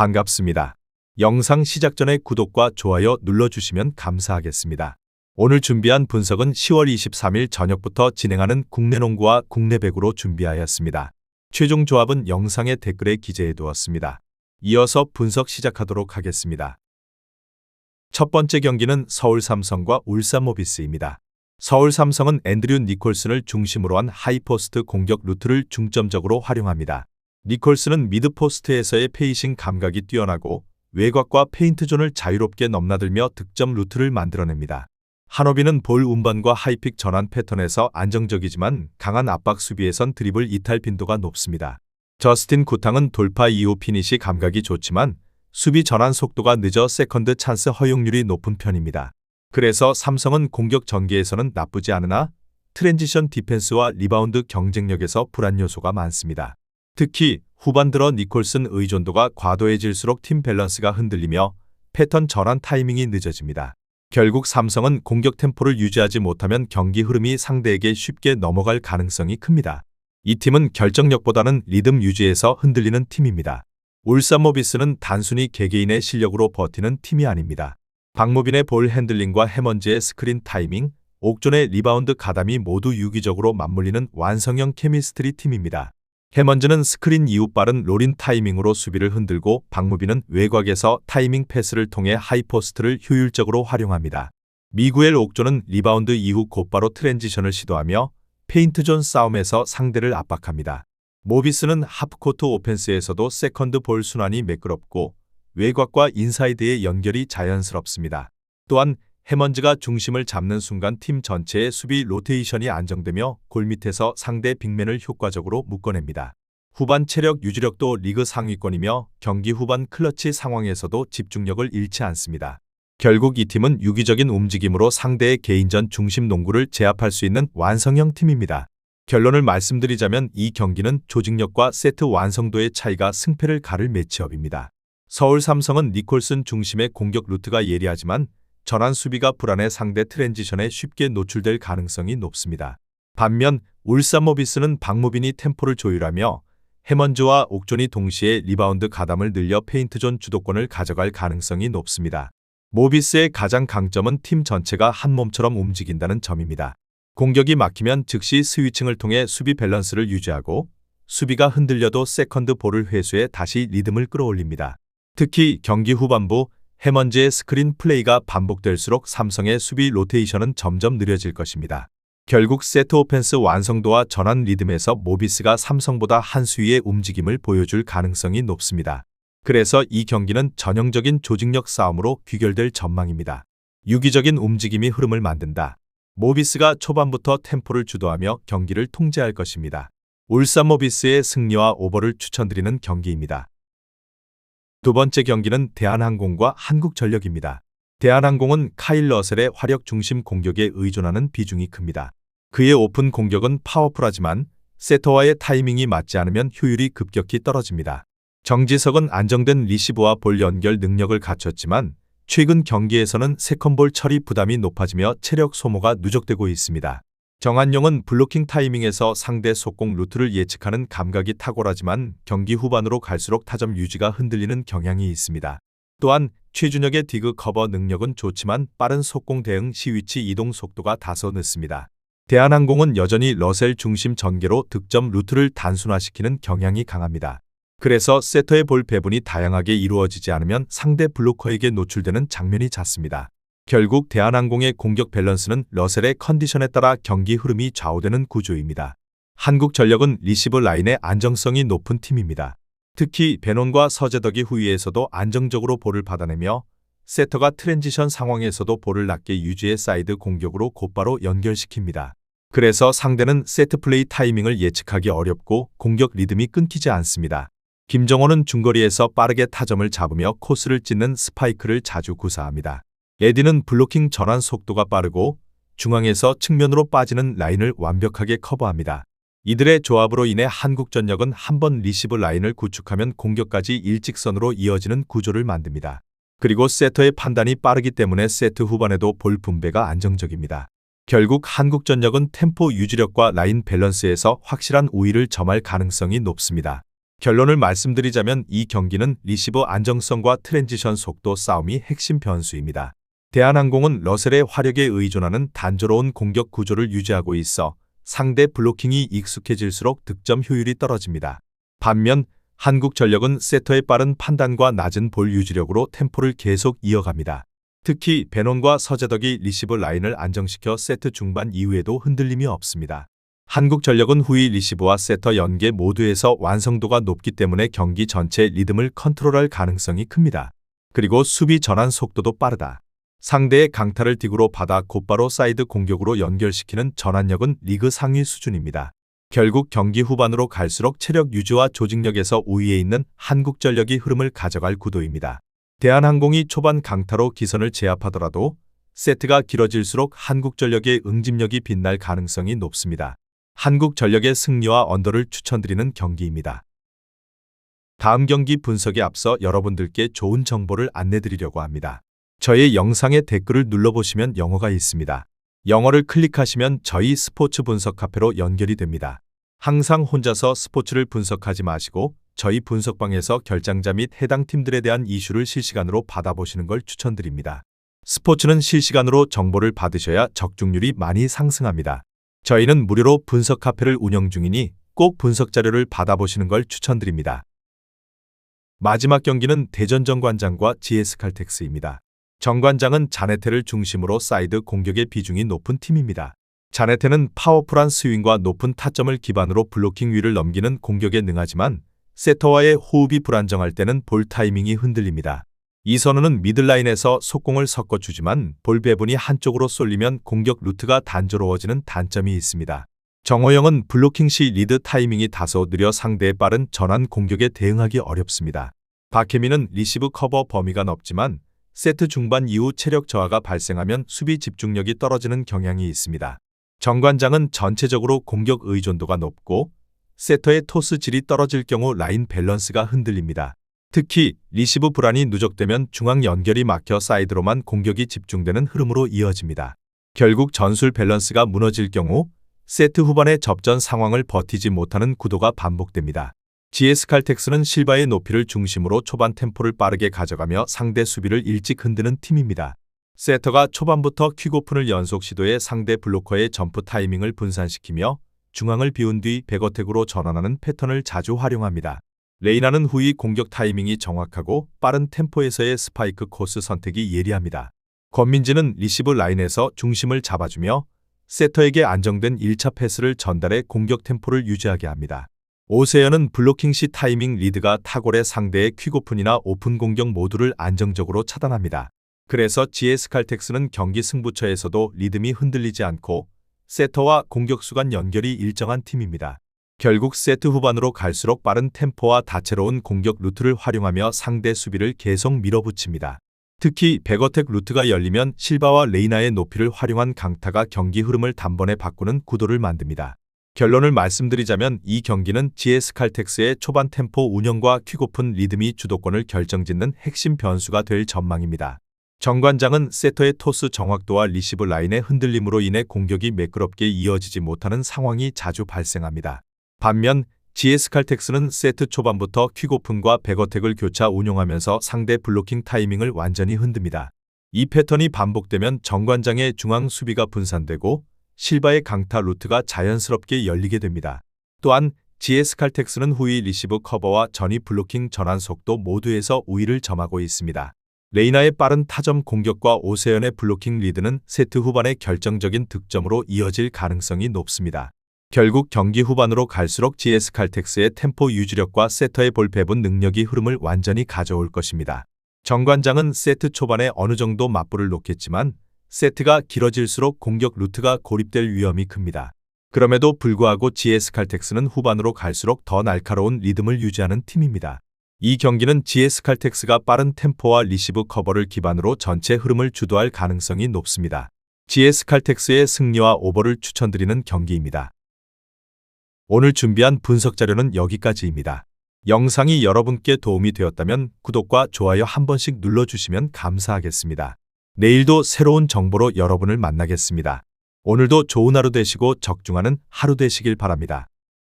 반갑습니다. 영상 시작 전에 구독과 좋아요 눌러주시면 감사하겠습니다. 오늘 준비한 분석은 10월 23일 저녁부터 진행하는 국내 농구와 국내 배구로 준비하였습니다. 최종 조합은 영상의 댓글에 기재해 두었습니다. 이어서 분석 시작하도록 하겠습니다. 첫 번째 경기는 서울 삼성과 울산 모비스입니다. 서울 삼성은 앤드류 니콜슨을 중심으로 한 하이포스트 공격 루트를 중점적으로 활용합니다. 니콜슨은 미드포스트에서의 페이싱 감각이 뛰어나고 외곽과 페인트존을 자유롭게 넘나들며 득점 루트를 만들어냅니다. 한호비는 볼 운반과 하이픽 전환 패턴에서 안정적이지만 강한 압박 수비에선 드리블 이탈 빈도가 높습니다. 저스틴 구탕은 돌파 이후 피니시 감각이 좋지만 수비 전환 속도가 늦어 세컨드 찬스 허용률이 높은 편입니다. 그래서 삼성은 공격 전개에서는 나쁘지 않으나 트랜지션 디펜스와 리바운드 경쟁력에서 불안 요소가 많습니다. 특히 후반 들어 니콜슨 의존도가 과도해질수록 팀 밸런스가 흔들리며 패턴 전환 타이밍이 늦어집니다. 결국 삼성은 공격 템포를 유지하지 못하면 경기 흐름이 상대에게 쉽게 넘어갈 가능성이 큽니다. 이 팀은 결정력보다는 리듬 유지에서 흔들리는 팀입니다. 울산 모비스는 단순히 개개인의 실력으로 버티는 팀이 아닙니다. 박무빈의 볼 핸들링과 해먼즈의 스크린 타이밍, 옥존의 리바운드 가담이 모두 유기적으로 맞물리는 완성형 케미스트리 팀입니다. 해먼즈는 스크린 이후 빠른 로린 타이밍으로 수비를 흔들고 박무빈은 외곽에서 타이밍 패스를 통해 하이포스트를 효율적으로 활용합니다. 미구엘 옥존은 리바운드 이후 곧바로 트랜지션을 시도하며 페인트존 싸움에서 상대를 압박합니다. 모비스는 하프코트 오펜스에서도 세컨드 볼 순환이 매끄럽고 외곽과 인사이드의 연결이 자연스럽습니다. 또한 해먼즈가 중심을 잡는 순간 팀 전체의 수비 로테이션이 안정되며 골밑에서 상대 빅맨을 효과적으로 묶어냅니다. 후반 체력 유지력도 리그 상위권이며 경기 후반 클러치 상황에서도 집중력을 잃지 않습니다. 결국 이 팀은 유기적인 움직임으로 상대의 개인전 중심 농구를 제압할 수 있는 완성형 팀입니다. 결론을 말씀드리자면 이 경기는 조직력과 세트 완성도의 차이가 승패를 가를 매치업입니다. 서울 삼성은 니콜슨 중심의 공격 루트가 예리하지만 전환 수비가 불안해 상대 트랜지션에 쉽게 노출될 가능성이 높습니다. 반면 울산 모비스는 박무빈이 템포를 조율하며 해먼즈와 옥존이 동시에 리바운드 가담을 늘려 페인트존 주도권을 가져갈 가능성이 높습니다. 모비스의 가장 강점은 팀 전체가 한 몸처럼 움직인다는 점입니다. 공격이 막히면 즉시 스위칭을 통해 수비 밸런스를 유지하고 수비가 흔들려도 세컨드 볼을 회수해 다시 리듬을 끌어올립니다. 특히 경기 후반부 해먼즈의 스크린 플레이가 반복될수록 삼성의 수비 로테이션은 점점 느려질 것입니다. 결국 세트 오펜스 완성도와 전환 리듬에서 모비스가 삼성보다 한 수위의 움직임을 보여줄 가능성이 높습니다. 그래서 이 경기는 전형적인 조직력 싸움으로 귀결될 전망입니다. 유기적인 움직임이 흐름을 만든다. 모비스가 초반부터 템포를 주도하며 경기를 통제할 것입니다. 울산 모비스의 승리와 오버를 추천드리는 경기입니다. 두 번째 경기는 대한항공과 한국전력입니다. 대한항공은 카일 러셀의 화력 중심 공격에 의존하는 비중이 큽니다. 그의 오픈 공격은 파워풀하지만 세터와의 타이밍이 맞지 않으면 효율이 급격히 떨어집니다. 정지석은 안정된 리시브와 볼 연결 능력을 갖췄지만 최근 경기에서는 세컨볼 처리 부담이 높아지며 체력 소모가 누적되고 있습니다. 정한용은 블로킹 타이밍에서 상대 속공 루트를 예측하는 감각이 탁월하지만 경기 후반으로 갈수록 타점 유지가 흔들리는 경향이 있습니다. 또한 최준혁의 디그 커버 능력은 좋지만 빠른 속공 대응 시 위치 이동 속도가 다소 늦습니다. 대한항공은 여전히 러셀 중심 전개로 득점 루트를 단순화시키는 경향이 강합니다. 그래서 세터의 볼 배분이 다양하게 이루어지지 않으면 상대 블로커에게 노출되는 장면이 잦습니다. 결국 대한항공의 공격 밸런스는 러셀의 컨디션에 따라 경기 흐름이 좌우되는 구조입니다. 한국전력은 리시브 라인의 안정성이 높은 팀입니다. 특히 베논과 서재덕이 후위에서도 안정적으로 볼을 받아내며 세터가 트랜지션 상황에서도 볼을 낮게 유지해 사이드 공격으로 곧바로 연결시킵니다. 그래서 상대는 세트 플레이 타이밍을 예측하기 어렵고 공격 리듬이 끊기지 않습니다. 김정호는 중거리에서 빠르게 타점을 잡으며 코스를 찢는 스파이크를 자주 구사합니다. 에디는 블로킹 전환 속도가 빠르고 중앙에서 측면으로 빠지는 라인을 완벽하게 커버합니다. 이들의 조합으로 인해 한국 전력은 한 번 리시브 라인을 구축하면 공격까지 일직선으로 이어지는 구조를 만듭니다. 그리고 세터의 판단이 빠르기 때문에 세트 후반에도 볼 분배가 안정적입니다. 결국 한국 전력은 템포 유지력과 라인 밸런스에서 확실한 우위를 점할 가능성이 높습니다. 결론을 말씀드리자면 이 경기는 리시버 안정성과 트랜지션 속도 싸움이 핵심 변수입니다. 대한항공은 러셀의 화력에 의존하는 단조로운 공격 구조를 유지하고 있어 상대 블로킹이 익숙해질수록 득점 효율이 떨어집니다. 반면 한국전력은 세터의 빠른 판단과 낮은 볼 유지력으로 템포를 계속 이어갑니다. 특히 베논과 서재덕이 리시버 라인을 안정시켜 세트 중반 이후에도 흔들림이 없습니다. 한국전력은 후위 리시브와 세터 연계 모두에서 완성도가 높기 때문에 경기 전체 리듬을 컨트롤할 가능성이 큽니다. 그리고 수비 전환 속도도 빠르다. 상대의 강타를 딕으로 받아 곧바로 사이드 공격으로 연결시키는 전환력은 리그 상위 수준입니다. 결국 경기 후반으로 갈수록 체력 유지와 조직력에서 우위에 있는 한국전력이 흐름을 가져갈 구도입니다. 대한항공이 초반 강타로 기선을 제압하더라도 세트가 길어질수록 한국전력의 응집력이 빛날 가능성이 높습니다. 한국전력의 승리와 언더를 추천드리는 경기입니다. 다음 경기 분석에 앞서 여러분들께 좋은 정보를 안내드리려고 합니다. 저의 영상에 댓글을 눌러보시면 영어가 있습니다. 영어를 클릭하시면 저희 스포츠 분석 카페로 연결이 됩니다. 항상 혼자서 스포츠를 분석하지 마시고 저희 분석방에서 결장자 및 해당 팀들에 대한 이슈를 실시간으로 받아보시는 걸 추천드립니다. 스포츠는 실시간으로 정보를 받으셔야 적중률이 많이 상승합니다. 저희는 무료로 분석 카페를 운영 중이니 꼭 분석 자료를 받아보시는 걸 추천드립니다. 마지막 경기는 대전 정관장과 GS 칼텍스입니다. 정관장은 자네테를 중심으로 사이드 공격의 비중이 높은 팀입니다. 자네테는 파워풀한 스윙과 높은 타점을 기반으로 블로킹 위를 넘기는 공격에 능하지만 세터와의 호흡이 불안정할 때는 볼 타이밍이 흔들립니다. 이선우는 미들라인에서 속공을 섞어주지만 볼 배분이 한쪽으로 쏠리면 공격 루트가 단조로워지는 단점이 있습니다. 정호영은 블로킹 시 리드 타이밍이 다소 느려 상대의 빠른 전환 공격에 대응하기 어렵습니다. 박혜민은 리시브 커버 범위가 넓지만 세트 중반 이후 체력 저하가 발생하면 수비 집중력이 떨어지는 경향이 있습니다. 정관장은 전체적으로 공격 의존도가 높고 세터의 토스 질이 떨어질 경우 라인 밸런스가 흔들립니다. 특히 리시브 불안이 누적되면 중앙 연결이 막혀 사이드로만 공격이 집중되는 흐름으로 이어집니다. 결국 전술 밸런스가 무너질 경우 세트 후반의 접전 상황을 버티지 못하는 구도가 반복됩니다. GS 칼텍스는 실바의 높이를 중심으로 초반 템포를 빠르게 가져가며 상대 수비를 일찍 흔드는 팀입니다. 세터가 초반부터 퀵오픈을 연속 시도해 상대 블로커의 점프 타이밍을 분산시키며 중앙을 비운 뒤 백어택으로 전환하는 패턴을 자주 활용합니다. 레이나는 후위 공격 타이밍이 정확하고 빠른 템포에서의 스파이크 코스 선택이 예리합니다. 권민지는 리시브 라인에서 중심을 잡아주며 세터에게 안정된 1차 패스를 전달해 공격 템포를 유지하게 합니다. 오세연은 블로킹 시 타이밍 리드가 탁월해 상대의 퀵오픈이나 오픈 공격 모두를 안정적으로 차단합니다. 그래서 GS 칼텍스는 경기 승부처에서도 리듬이 흔들리지 않고 세터와 공격수 간 연결이 일정한 팀입니다. 결국 세트 후반으로 갈수록 빠른 템포와 다채로운 공격 루트를 활용하며 상대 수비를 계속 밀어붙입니다. 특히 백어택 루트가 열리면 실바와 레이나의 높이를 활용한 강타가 경기 흐름을 단번에 바꾸는 구도를 만듭니다. 결론을 말씀드리자면 이 경기는 GS 칼텍스의 초반 템포 운영과 퀵오픈 리듬이 주도권을 결정짓는 핵심 변수가 될 전망입니다. 정관장은 세터의 토스 정확도와 리시브 라인의 흔들림으로 인해 공격이 매끄럽게 이어지지 못하는 상황이 자주 발생합니다. 반면 GS 칼텍스는 세트 초반부터 퀵오픈과 백어택을 교차 운용하면서 상대 블로킹 타이밍을 완전히 흔듭니다. 이 패턴이 반복되면 정관장의 중앙 수비가 분산되고 실바의 강타 루트가 자연스럽게 열리게 됩니다. 또한 GS 칼텍스는 후위 리시브 커버와 전위 블로킹 전환 속도 모두에서 우위를 점하고 있습니다. 레이나의 빠른 타점 공격과 오세연의 블로킹 리드는 세트 후반의 결정적인 득점으로 이어질 가능성이 높습니다. 결국 경기 후반으로 갈수록 GS 칼텍스의 템포 유지력과 세터의 볼 배분 능력이 흐름을 완전히 가져올 것입니다. 정관장은 세트 초반에 어느 정도 맞불을 놓겠지만 세트가 길어질수록 공격 루트가 고립될 위험이 큽니다. 그럼에도 불구하고 GS 칼텍스는 후반으로 갈수록 더 날카로운 리듬을 유지하는 팀입니다. 이 경기는 GS 칼텍스가 빠른 템포와 리시브 커버를 기반으로 전체 흐름을 주도할 가능성이 높습니다. GS 칼텍스의 승리와 오버를 추천드리는 경기입니다. 오늘 준비한 분석 자료는 여기까지입니다. 영상이 여러분께 도움이 되었다면 구독과 좋아요 한 번씩 눌러주시면 감사하겠습니다. 내일도 새로운 정보로 여러분을 만나겠습니다. 오늘도 좋은 하루 되시고 적중하는 하루 되시길 바랍니다.